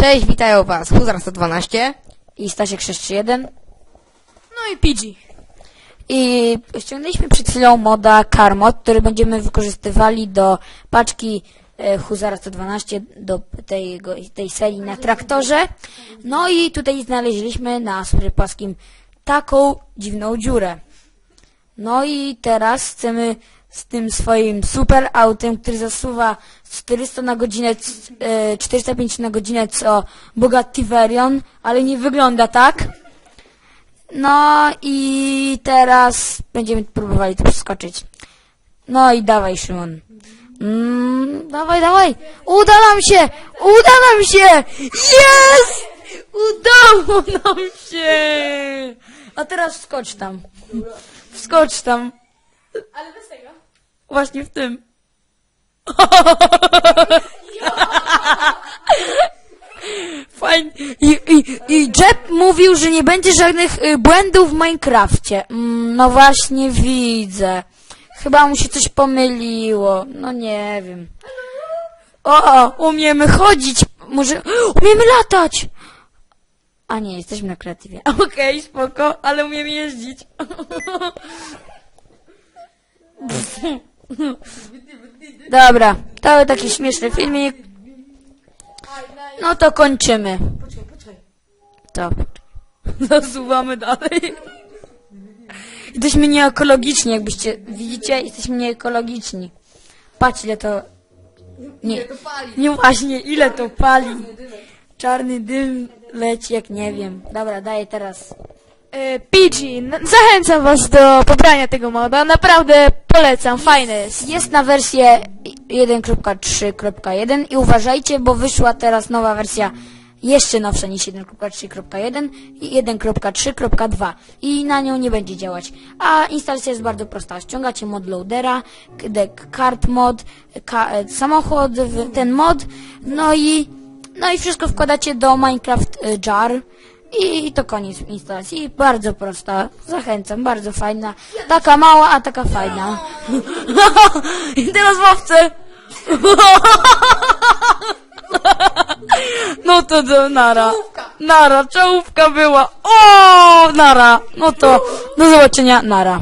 Cześć, witają was. Huzar 112. i Stasiek 631 No i PG. i ściągnęliśmy przed chwilą moda Carmod, który będziemy wykorzystywali do paczki e, Huzara 112 do tej, tej serii na traktorze. No i tutaj znaleźliśmy na sobie płaskim taką dziwną dziurę. No i teraz chcemy z tym swoim super autem, który zasuwa 400 na godzinę, c- e, 405 na godzinę co Bugatti Veyron, ale nie wygląda tak. No i teraz będziemy próbowali to przeskoczyć. No i dawaj Szymon. Mm, dawaj, dawaj. Uda nam się! Uda nam się! Jest! Udało nam się! A teraz wskocz tam. Wskocz tam. Ale. Właśnie w tym. Fajnie. I, i, I Jeb mówił, że nie będzie żadnych y, błędów w Minecrafcie. Mm, no właśnie widzę. Chyba mu się coś pomyliło. No nie wiem. O, umiemy chodzić. Może umiemy latać. A nie, jesteśmy na kreatywie. Okej, spoko, ale umiemy jeździć. Dobra, to był taki śmieszny filmik. No to kończymy. To. Zasuwamy dalej. Jesteśmy nieekologiczni, jakbyście widzicie, jesteśmy nieekologiczni. Patrz ile to... Nie, nie właśnie, ile to pali. Czarny dym leci jak nie wiem. Dobra, daję teraz. E, PG, n- zachęcam was do pobrania tego moda. Naprawdę polecam, fajne jest. Jest na wersję 1.3.1 i uważajcie, bo wyszła teraz nowa wersja jeszcze nowsza niż 1.3.1 i 1.3.2 i na nią nie będzie działać. A instalacja jest bardzo prosta. Ściągacie mod loadera, k- deck card mod, ka, e, samochód, ten mod, no i no i wszystko wkładacie do Minecraft e, Jar i to koniec instalacji. Bardzo prosta. Zachęcam, bardzo fajna. Taka mała, a taka fajna. I teraz łowcę. No to do nara. Nara, czołówka była. O, nara. No to do zobaczenia, nara.